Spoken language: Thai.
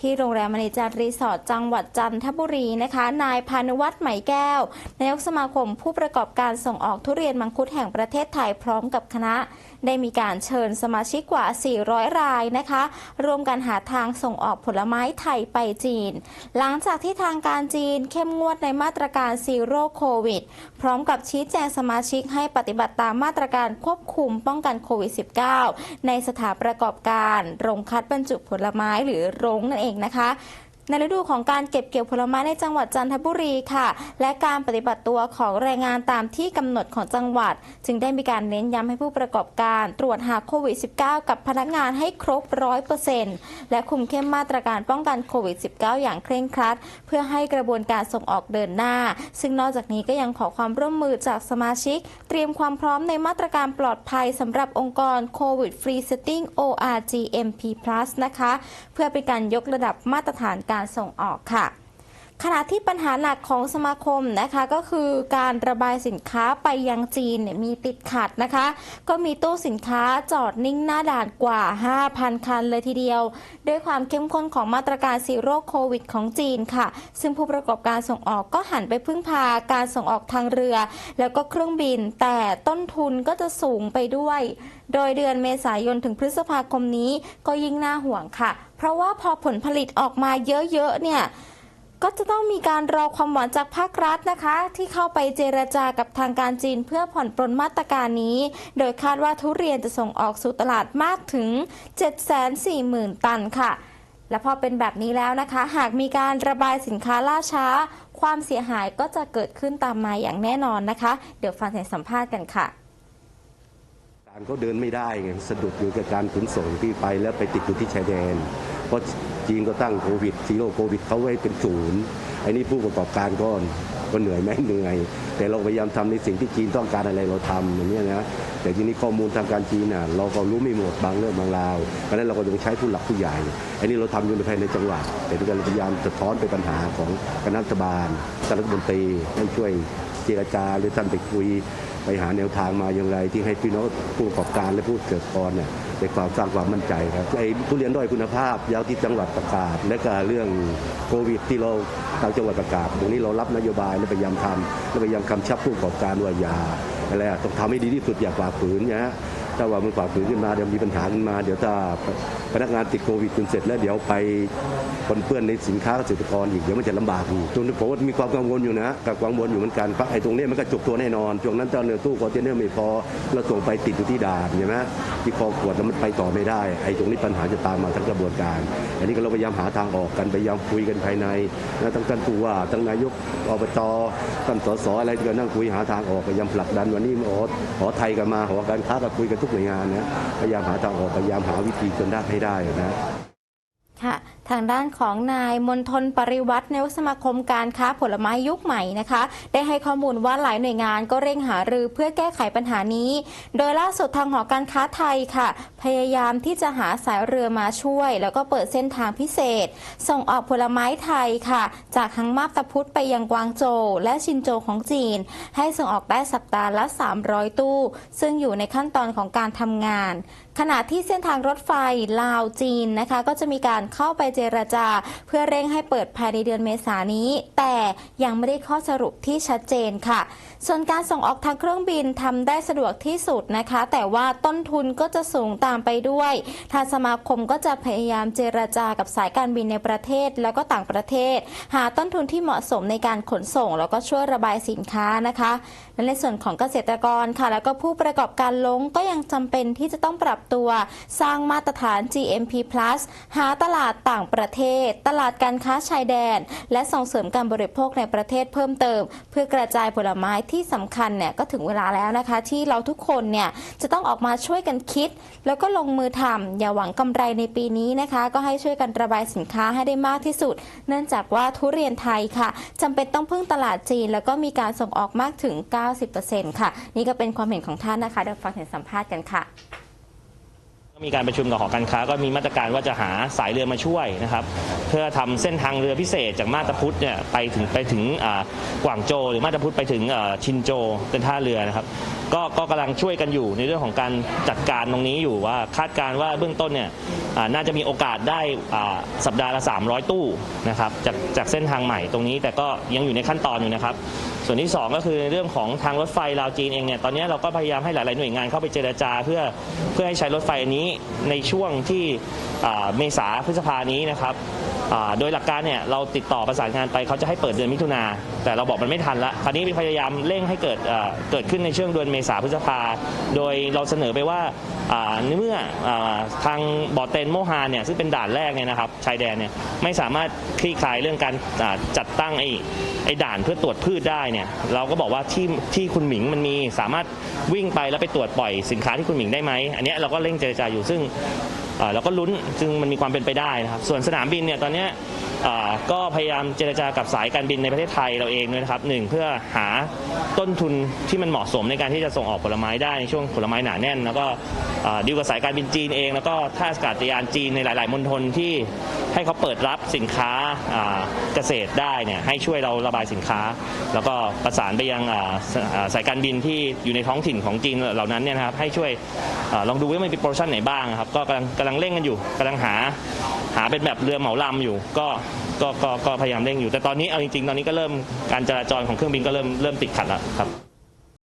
ที่โรงแรมมณีจันทร์รีสอร์ทจังหวัดจันทบุรีนะคะ นายพานุวัฒน์ไหมแก้วนายกสมาคมผู้ประกอบการส่งออกทุเรียนมังคุดแห่งประเทศไทยพร้อมกับคณะได้มีการเชิญสมาชิกกว่า 400 รายนะคะ ร่วมกันหาทางส่งออกผลไม้ไทยไปจีน หลังจากที่ทางการจีนเข้มงวดในมาตรการซีโร่โควิด พร้อมกับชี้แจงสมาชิกให้ปฏิบัติตามมาตรการควบคุมป้องกันโควิด -19 ในสถานประกอบการ โรงคัดบรรจุผลไม้หรือโรงนั่นเองนะคะ ในฤดูของการเก็บเกี่ยวผลไม้ในจังหวัดจันทบุรีค่ะ และการปฏิบัติตัวของแรงงานตามที่กำหนดของจังหวัด จึงได้มีการเน้นย้ำให้ผู้ประกอบการ ตรวจหาโควิด -19 กับพนักงานให้ครบร้อยเปอร์เซ็นต์และคุมเข้มมาตรการป้องกันโควิด -19 อย่างเคร่งครัด เพื่อให้กระบวนการส่งออกเดินหน้า ซึ่งนอกจากนี้ก็ยังขอความร่วมมือจากสมาชิก เตรียมความพร้อมในมาตรการปลอดภัยสำหรับองค์กร COVID Free Setting ORGMP Plus นะคะ เพื่อเป็นการยกระดับมาตรฐานการส่งออกค่ะ ขณะที่ปัญหาหนักของสมาคมนะคะก็คือการระบายสินค้าไปยังจีนเนี่ยมีติดขัดนะคะ ก็มีตู้สินค้าจอดนิ่งหน้าด่านกว่า 5,000 คันเลยทีเดียว ด้วยความเข้มข้นของมาตรการซีโร่โควิดของจีนค่ะ ซึ่งผู้ประกอบการส่งออกก็หันไปพึ่งพาการส่งออกทางเรือ แล้วก็เครื่องบิน แต่ต้นทุนก็จะสูงไปด้วย โดยเดือนเมษายนถึงพฤษภาคมนี้ก็ยิ่งน่าห่วงค่ะ เพราะว่าพอผลผลิตออกมาเยอะๆเนี่ย ก็จะต้องมีการรอความหวังจากภาครัฐนะคะ ที่เข้าไปเจรจากับทางการจีนเพื่อผ่อนปรนมาตรการนี้ โดยคาดว่าทุเรียนจะส่งออกสู่ตลาดมากถึง 740,000 ตันค่ะ และพอเป็นแบบนี้แล้วนะคะ หากมีการระบายสินค้าล่าช้า ความเสียหายก็จะเกิดขึ้นตามมาอย่างแน่นอนนะคะ เดี๋ยวฟังเสียงสัมภาษณ์กันค่ะการเขาเดินไม่ได้ไงสะดุดอยู่กับการขนส่งที่ไปแล้วไปติดอยู่ที่ชายแดน เพราะจีนก็ตั้งโควิดซีโร่โควิดเขาไว้เป็นศูนย์ไอ้นี่ผู้ประกอบการก็ก็เหนื่อยไหมเหนื่อย แต่เราพยายามทำในสิ่งที่จีนต้องการอะไรเราทำอย่างนี้ยนะแต่ทีนี้ข้อมูลทางการจีนน่ะเราก็รู้ไม่หมดบางเรื่องบางราวเพราะนั้นเราก็ต้องใช้ผู้หลักผู้ใหญ่ไอ้นี่เราทำอยู่ในภายในจังหวัดแต่ที่เราพยายามสะท้อนไปปัญหาของคณะรัฐบาลท่านรัฐมนตรีท่านช่วยเจรจาหรือท่านไปคุย ไปหาแนวทางมาอย่างไร ที่ให้พี่น้องผู้ประกอบการและผู้เกิดกรเนี่ยได้ความสร้างความมั่นใจครับไอ้ทุเรียนด้อยคุณภาพยาวที่จังหวัดประกาศ และก็เรื่องโควิดที่เราทางจังหวัดประกาศ ตรงนี้เรารับนโยบายและพยายามทำและพยายามคำชับผู้ประกอบการว่าอย่าอะไรต้องทำให้ดีที่สุดอย่าฝ่าฝืนนะฮะ ถ้าว่ามันฝ่าฝืนขึ้นมาเดี๋ยวมีปัญหาขึ้นมา เดี๋ยวถ้าพนักงานติดโควิดจนเสร็จแล้วเดี๋ยวไปปนเปื้อนในสินค้าเกษตรกรอีกเดี๋ยวมันจะลำบากอีกตรงนี้ผมว่ามีความกังวลอยู่นะกับกังวลอยู่เหมือนกันพราะไอ้ตรงนี้มันก็จุกตัวแน่นอนช่วงนั้นตอนเนื้อตู้คอนเทนเนอร์ไม่พอเราส่งไปติดอยู่ที่ด่านใช่ไหมที่คอขวดแล้วมันไปต่อไม่ได้ไอ้ตรงนี้ปัญหาจะตามมาทั้งกระบวนการ อันนี้ก็เราพยายามหาทางออกกันพยายามคุยกันภายในนะทั้งท่านผู้ว่าทั้งนายกอบตท่านสสอะไรก็นั่งคุยหาทางออกพยายามผลักดันวันนี้หอหอไทยกันมาหอการค้าก็คุยกันทุกหน่วยงานนะพยายามหาทางออกพยายามหาวิธีจนได้ให้ได้นะค่ะ ทางด้านของนายมนทนปริวัตินายกสมาคมการค้าผลไม้ยุคใหม่นะคะ ได้ให้ข้อมูลว่าหลายหน่วยงานก็เร่งหารือเพื่อแก้ไขปัญหานี้ โดยล่าสุดทางหอการค้าไทยค่ะ พยายามที่จะหาสายเรือมาช่วย แล้วก็เปิดเส้นทางพิเศษ ส่งออกผลไม้ไทยค่ะ จากทางมาบตาพุธไปยังกวางโจวและชินโจวของจีน ให้ส่งออกได้สัปดาห์ละ 300 ตู้ ซึ่งอยู่ในขั้นตอนของการทำงาน ขณะที่เส้นทางรถไฟลาวจีนนะคะ ก็จะมีการเข้าไปเจรจา เพื่อเร่งให้เปิดภายในเดือนเมษายนนี้ แต่ยังไม่ได้ข้อสรุปที่ชัดเจนค่ะ ส่วนการส่งออกทางเครื่องบินทำได้สะดวกที่สุดนะคะ แต่ว่าต้นทุนก็จะสูงตามไปด้วยทางสมาคมก็จะพยายามเจรจากับสายการบินในประเทศแล้วก็ต่างประเทศ หาต้นทุนที่เหมาะสมในการขนส่ง แล้วก็ช่วยระบายสินค้านะคะและในส่วนของเกษตรกรค่ะ แล้วก็ผู้ประกอบการลงก็ยังจำเป็นที่จะต้องปรับตัว สร้างมาตรฐาน GMP+ หาตลาดต่างประเทศ ตลาดการค้าชายแดน และส่งเสริมการบริโภคในประเทศเพิ่มเติม เพื่อกระจายผลไม้ที่สำคัญเนี่ยก็ถึงเวลาแล้วนะคะ ที่เราทุกคนเนี่ยจะต้องออกมาช่วยกันคิด แล้วก็ลงมือทำอย่าหวังกำไรในปีนี้นะคะ ก็ให้ช่วยกันระบายสินค้าให้ได้มากที่สุด เนื่องจากว่าทุเรียนไทยค่ะจำเป็นต้องพึ่งตลาดจีน แล้วก็มีการส่งออกมากถึง 90%ค่ะ นี่ก็เป็นความเห็นของท่านนะคะเดี๋ยวฟังเสียงสัมภาษณ์กันค่ะ มีการประชุมกับหอการค้าก็มีมาตรการว่าจะหาสายเรือมาช่วยนะครับ เพื่อทำเส้นทางเรือพิเศษจากมาตาพุธเนี่ยไปถึงไปถึงกวางโจหรือมาตาพุธไปถึงชินโจเป็นท่าเรือนะครับ ก็ก็กำลังช่วยกันอยู่ในเรื่องของการจัดการตรงนี้อยู่ว่าคาดการณ์ว่าเบื้องต้นเนี่ยน่าจะมีโอกาสได้สัปดาห์ละ 300 ตู้นะครับจากจากเส้นทางใหม่ตรงนี้แต่ก็ยังอยู่ในขั้นตอนอยู่นะครับ ส่วนที่ 2 ก็คือในเรื่องของทางรถไฟลาวจีนเองเนี่ยตอนนี้เราก็พยายามให้หลาย ๆ หน่วยงานเข้าไปเจรจา เพื่อเพื่อให้ใช้รถไฟอันนี้ในช่วงที่เมษาพฤษภานี้นะครับ อ่าโดยหลักการเนี่ยเราติดต่อประสานงานไปเขาจะให้เปิดเดือนมิถุนาแต่เราบอกมันไม่ทันละคราวนี้พยายามเร่งให้เกิดเอ่อเกิดขึ้นในช่วงเดือนเมษาพฤษภาโดยเราเสนอไปว่าอ่าในเมื่ออาทางบ่อเต็นโมฮานเนี่ยซึ่งเป็นด่านแรกเนี่ยนะครับชายแดนเนี่ยไม่สามารถคลี่คลายเรื่องการอ่าจัดตั้งไอ้ไอ้ด่านเพื่อตรวจพืชได้เนี่ยเราก็บอกว่าที่ที่คุณหมิงมันมีสามารถวิ่งไปแล้วไปตรวจปล่อยสินค้าที่คุณหมิงได้ไหมอันเนี้ยเราก็เร่งเจรจาอยู่ซึ่ง เราก็ลุ้นซึ่งมันมีความเป็นไปได้นะครับ ส่วนสนามบินเนี่ยตอนนี้ก็พยายามเจรจากับสายการบินในประเทศไทยเราเองด้วยนะครับหนึ่งเพื่อหาต้นทุนที่มันเหมาะสมในการที่จะส่งออกผลไม้ได้ในช่วงผลไม้หนาแน่น แล้วก็ดีลกับสายการบินจีนเอง แล้วก็ท่าอากาศยานจีนในหลาย ๆมณฑลที่ ให้เขาเปิดรับสินค้าเกษตรได้เนี่ยให้ช่วยเราระบายสินค้า แล้วก็ประสานไปยังสายการบินที่อยู่ในท้องถิ่นของจีนเหล่านั้นเนี่ยนะครับให้ช่วยอลองดูว่ามันมีโปรโมชั่นไหนบ้างครับก็กำลังกำลังเร่งกันอยู่กำลังหาหาเป็นแบบเรือเหมาลำอยู่ก็ก็ก็ก็พยายามเร่งอยู่ แต่ตอนนี้เอาจริงๆ ตอนนี้ก็เริ่มการจราจรของเครื่องบินก็เริ่มเริ่มติดขัดแล้วครับ